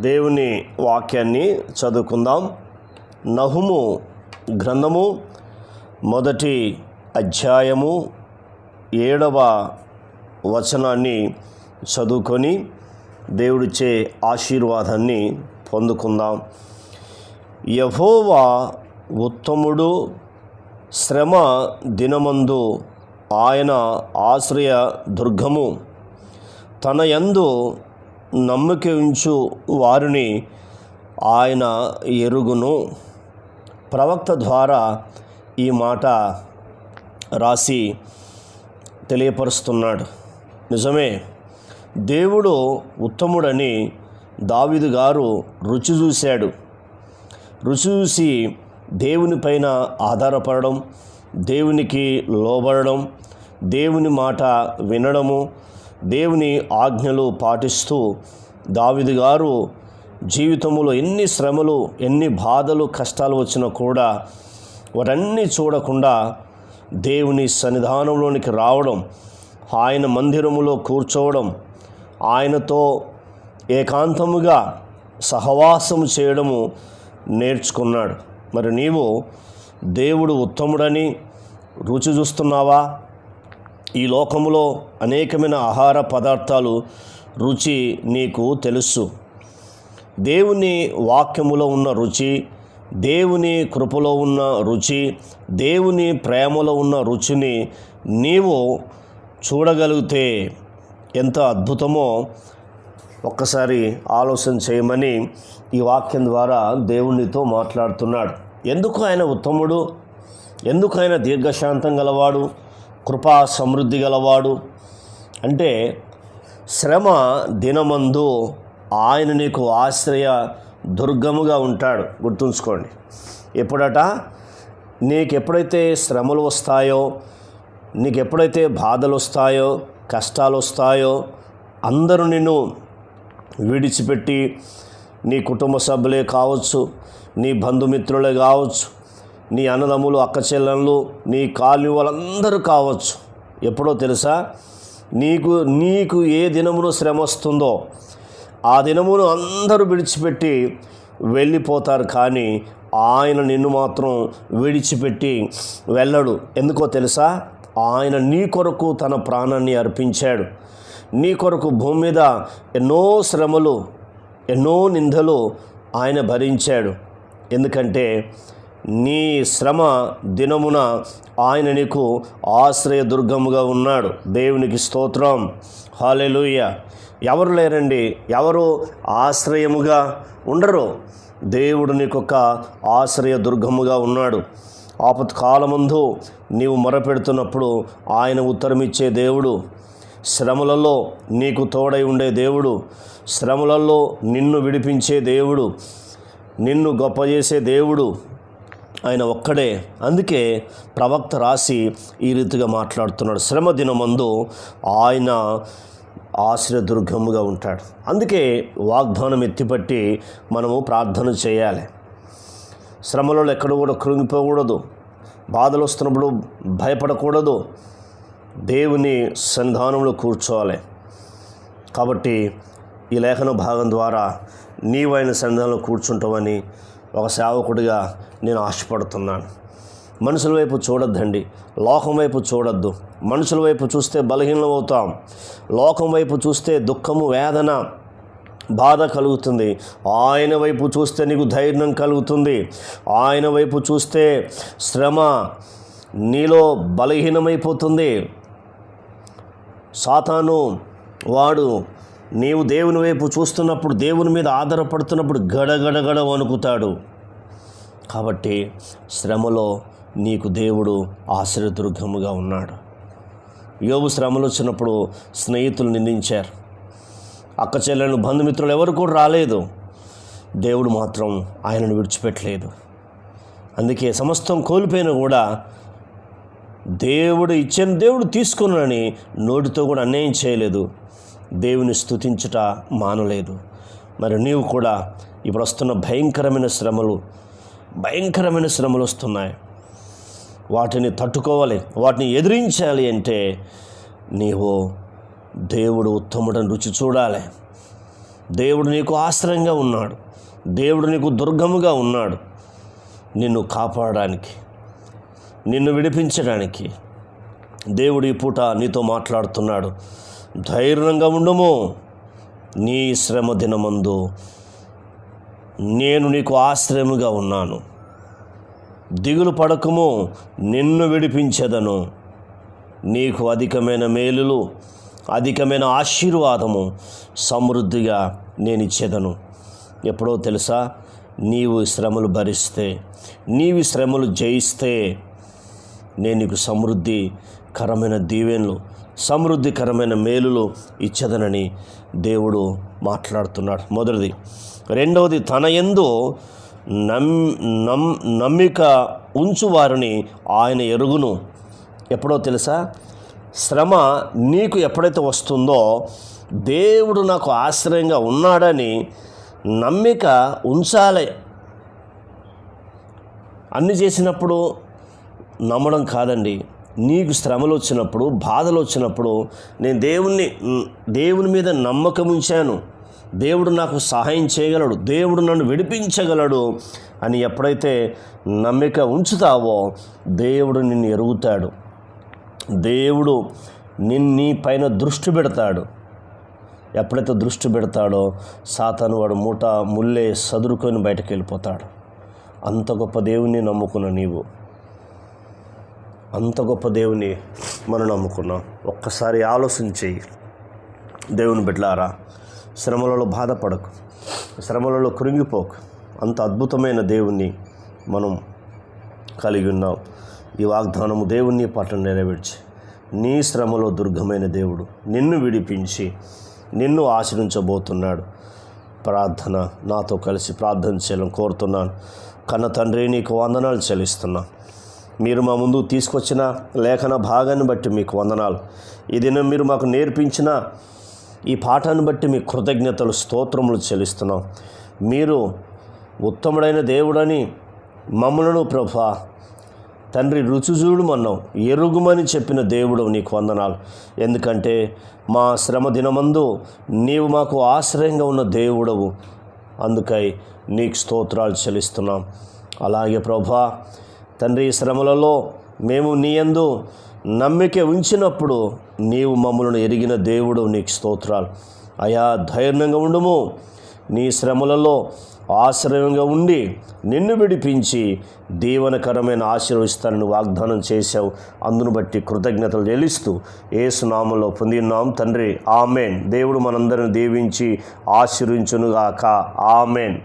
దేవుని వాక్యాన్ని చదువుకుందాం. నహుము గ్రంథము మొదటి అధ్యాయము ఏడవ వచనాన్ని చదువుకొని దేవుడిచ్చే ఆశీర్వాదాన్ని పొందుకుందాం. యహోవా ఉత్తముడు శ్రమ దినమందు ఆయన ఆశ్రయ దుర్గము. తన యందు నమ్మిక ఉంచు వారిని ఆయన ఎరుగును. ప్రవక్త ద్వారా ఈ మాట రాసి తెలియపరుస్తున్నాడు. నిజమే దేవుడు ఉత్తముడని దావిదు గారు రుచి చూశాడు. రుచి చూసి దేవునిపైన ఆధారపడడం దేవునికి లోబడడం దేవుని మాట వినడము దేవుని ఆజ్ఞలు పాటిస్తూ దావిది గారు జీవితంలో ఎన్ని శ్రమలు ఎన్ని బాధలు కష్టాలు వచ్చినా కూడా వాటన్నీ చూడకుండా దేవుని సన్నిధానంలోనికి రావడం ఆయన మందిరములో కూర్చోవడం ఆయనతో ఏకాంతముగా సహవాసము చేయడము నేర్చుకున్నాడు. మరి నీవు దేవుడు ఉత్తముడని రుచి చూస్తున్నావా? ఈ లోకములో అనేకమైన ఆహార పదార్థాలు రుచి నీకు తెలుసు. దేవుని వాక్యములో ఉన్న రుచి దేవుని కృపలో ఉన్న రుచి దేవుని ప్రేమలో ఉన్న రుచిని నీవు చూడగలిగితే ఎంత అద్భుతమో ఒక్కసారి ఆలోచన చేయమని ఈ వాక్యం ద్వారా దేవునితో మాట్లాడుతున్నాడు. ఎందుకు ఆయన ఉత్తముడు? ఎందుకు ఆయన దీర్ఘశాంతం గలవాడు? కృపా సమృద్ధి గలవాడు. అంటే శ్రమ దినమందు ఆయన నీకు ఆశ్రయ దుర్గముగా ఉంటాడు. గుర్తుంచుకోండి. ఎప్పుడట? నీకు ఎప్పుడైతే శ్రమలు వస్తాయో నీకు ఎప్పుడైతే బాధలు వస్తాయో కష్టాలు వస్తాయో అందరూ నిన్ను విడిచిపెట్టి నీ కుటుంబ సభ్యులే కావచ్చు నీ బంధుమిత్రులే కావచ్చు నీ అన్నదమ్ములు అక్క చెల్లెళ్ళు నీ కాలనీ వాళ్ళందరూ కావచ్చు. ఎప్పుడో తెలుసా? నీకు నీకు ఏ దినమును శ్రమ వస్తుందో ఆ దినమును అందరూ విడిచిపెట్టి వెళ్ళిపోతారు కానీ ఆయన నిన్ను మాత్రం విడిచిపెట్టి వెళ్ళడు. ఎందుకో తెలుసా? ఆయన నీ కొరకు తన ప్రాణాన్ని అర్పించాడు. నీ కొరకు భూమి మీద ఎన్నో శ్రమలు ఎన్నో నిందలు ఆయన భరించాడు. ఎందుకంటే నీ శ్రమ దినమున ఆయన నీకు ఆశ్రయ దుర్గముగా ఉన్నాడు. దేవునికి స్తోత్రం. హాలెలుయ్య ఎవరు లేరండి? ఎవరు ఆశ్రయముగా ఉండరు? దేవుడు నీకొక ఆశ్రయ దుర్గముగా ఉన్నాడు. ఆపత్ కాలముందు నీవు మొరపెడుతున్నప్పుడు ఆయన ఉత్తరమిచ్చే దేవుడు. శ్రమలలో నీకు తోడై ఉండే దేవుడు. శ్రమలలో నిన్ను విడిపించే దేవుడు. నిన్ను గొప్ప చేసే దేవుడు. ఆయన ఒక్కడే. అందుకే ప్రవక్త రాసి ఈ రీతిగా మాట్లాడుతున్నాడు. శ్రమ దినమందు ఆయన ఆశ్రయదుర్గముగా ఉంటాడు. అందుకే వాగ్దానం ఎత్తిపట్టి మనము ప్రార్థన చేయాలి. శ్రమలలో ఎక్కడ కూడా కృంగిపోకూడదు. బాధలు వస్తున్నప్పుడు భయపడకూడదు. దేవుని సంధానంలో కూర్చోవాలి. కాబట్టి ఈ లేఖన భాగం ద్వారా నీవైన సంధానంలో కూర్చుంటావని ఒక సేవకుడిగా నేను ఆశపడుతున్నాను. మనుషుల వైపు చూడొద్దండి. లోకం వైపు చూడొద్దు. మనుషుల వైపు చూస్తే బలహీనం అవుతాం లోకం వైపు చూస్తే దుఃఖము వేదన బాధ కలుగుతుంది. ఆయన వైపు చూస్తే నీకు ధైర్యం కలుగుతుంది. ఆయన వైపు చూస్తే శ్రమ నీలో బలహీనమైపోతుంది. సాతాను వాడు నీవు దేవుని వైపు చూస్తున్నప్పుడు దేవుని మీద ఆధారపడుతున్నప్పుడు గడగడగడ వణుకుతాడు. కాబట్టి శ్రమలో నీకు దేవుడు ఆశ్రయదుర్గముగా ఉన్నాడు. యోగు శ్రమలు వచ్చినప్పుడు స్నేహితులు నిందించారు. అక్క చెల్లెలు బంధుమిత్రులు ఎవరు కూడా రాలేదు. దేవుడు మాత్రం ఆయనను విడిచిపెట్టలేదు. అందుకే సమస్తం కోల్పోయినా కూడా దేవుడు ఇచ్చిన దేవుడు తీసుకున్నానని నోటితో కూడా అన్యాయం చేయలేదు. దేవుని స్థుతించుట మానలేదు. మరి నీవు కూడా ఇప్పుడు వస్తున్న భయంకరమైన శ్రమలు భయంకరమైన శ్రమలు వస్తున్నాయి. వాటిని తట్టుకోవాలి వాటిని ఎదిరించాలి అంటే నీవు దేవుడు ఉత్తముడని రుచి చూడాలి. దేవుడు నీకు ఆశ్రయంగా ఉన్నాడు. దేవుడు నీకు దుర్గముగా ఉన్నాడు. నిన్ను కాపాడడానికి నిన్ను విడిపించడానికి దేవుడు ఈ పూట నీతో మాట్లాడుతున్నాడు. ధైర్యంగా ఉండము. నీ శ్రమ దినమందు నేను నీకు ఆశ్రయముగా ఉన్నాను. దిగులు పడకము నిన్ను విడిపించెదను. నీకు అధికమైన మేలులు అధికమైన ఆశీర్వాదము సమృద్ధిగా నేను ఇచ్చేదను ఎప్పుడో తెలుసా? నీవు శ్రమలు భరిస్తే నీవి శ్రమలు జయిస్తే నేను నీకు సమృద్ధికరమైన దీవెనలు సమృద్ధికరమైన మేలులు ఇచ్చదనని దేవుడు మాట్లాడుతున్నాడు. మొదటిది. రెండవది తన ఎందు నమ్ నమ్ నమ్మిక ఉంచువారిని ఆయన ఎరుగును. ఎప్పుడో తెలుసా? శ్రమ నీకు ఎప్పుడైతే వస్తుందో దేవుడు నాకు ఆశ్రయంగా ఉన్నాడని నమ్మిక ఉంచాలి. అన్ని చేసినప్పుడు నమ్మడం కాదండి. నీకు శ్రమలు వచ్చినప్పుడు బాధలు వచ్చినప్పుడు నేను దేవుణ్ణి దేవుని మీద నమ్మకం ఉంచాను. దేవుడు నాకు సహాయం చేయగలడు. దేవుడు నన్ను విడిపించగలడు అని ఎప్పుడైతే నమ్మిక ఉంచుతావో దేవుడు నిన్ను ఎరుగుతాడు. దేవుడు నిన్నీ పైన దృష్టి పెడతాడు. ఎప్పుడైతే దృష్టి పెడతాడో సాతాను వాడు మూట ముల్లే సదురుకొని బయటకు వెళ్ళిపోతాడు అంత గొప్ప దేవుణ్ణి నమ్ముకున్న నీవు. అంత గొప్ప దేవుని మనం నమ్ముకున్నాం. ఒక్కసారి ఆలోచన చెయ్యి దేవుని బిడ్డలారా శ్రమలలో బాధపడకు. శ్రమలలో కృంగిపోకు. అంత అద్భుతమైన దేవుణ్ణి మనం కలిగి ఉన్నాం. ఈ వాగ్దానము దేవుణ్ణి పట్ల నెరవేర్చి. నీ శ్రమలో దుర్గమైన దేవుడు నిన్ను విడిపించి నిన్ను ఆశ్రయించబోతున్నాడు ప్రార్థన నాతో కలిసి ప్రార్థన చేయాలని కోరుతున్నాను. కన్న తండ్రి నీకు వందనాలు చెల్లిస్తున్నాను. మీరు మా ముందు తీసుకొచ్చిన లేఖన భాగాన్ని బట్టి మీకు వందనాలు. ఈ దినం మీరు మాకు నేర్పించిన ఈ పాఠాన్ని బట్టి మీ కృతజ్ఞతలు స్తోత్రములు చెల్లిస్తున్నాం. మీరు ఉత్తముడైన దేవుడని మమ్మలను ప్రభా తండ్రి రుచి మన్నావు ఎరుగుమని చెప్పిన దేవుడు నీకు వందనాలు. ఎందుకంటే మా శ్రమ దినమందు నీవు మాకు ఆశ్రయంగా ఉన్న దేవుడవు. అందుకై నీకు స్తోత్రాలు చెల్లిస్తున్నాం. అలాగే ప్రభా తండ్రి శ్రమలలో మేము నీయందు నమ్మిక ఉంచినప్పుడు నీవు మమ్మలను ఎరిగిన దేవుడు నీకు స్తోత్రాలు. అయా ధైర్యంగా ఉండుము. నీ శ్రమలలో ఆశ్రయంగా ఉండి నిన్ను విడిపించి దీవనకరమైన ఆశీర్వదిస్తానని వాగ్దానం చేశావు. అందును బట్టి కృతజ్ఞతలు చెల్లిస్తూ ఏసునామంలో పొందినాం తండ్రి. ఆమెన్. దేవుడు మనందరిని దీవించి ఆశీర్వించునుగాక. ఆమెన్.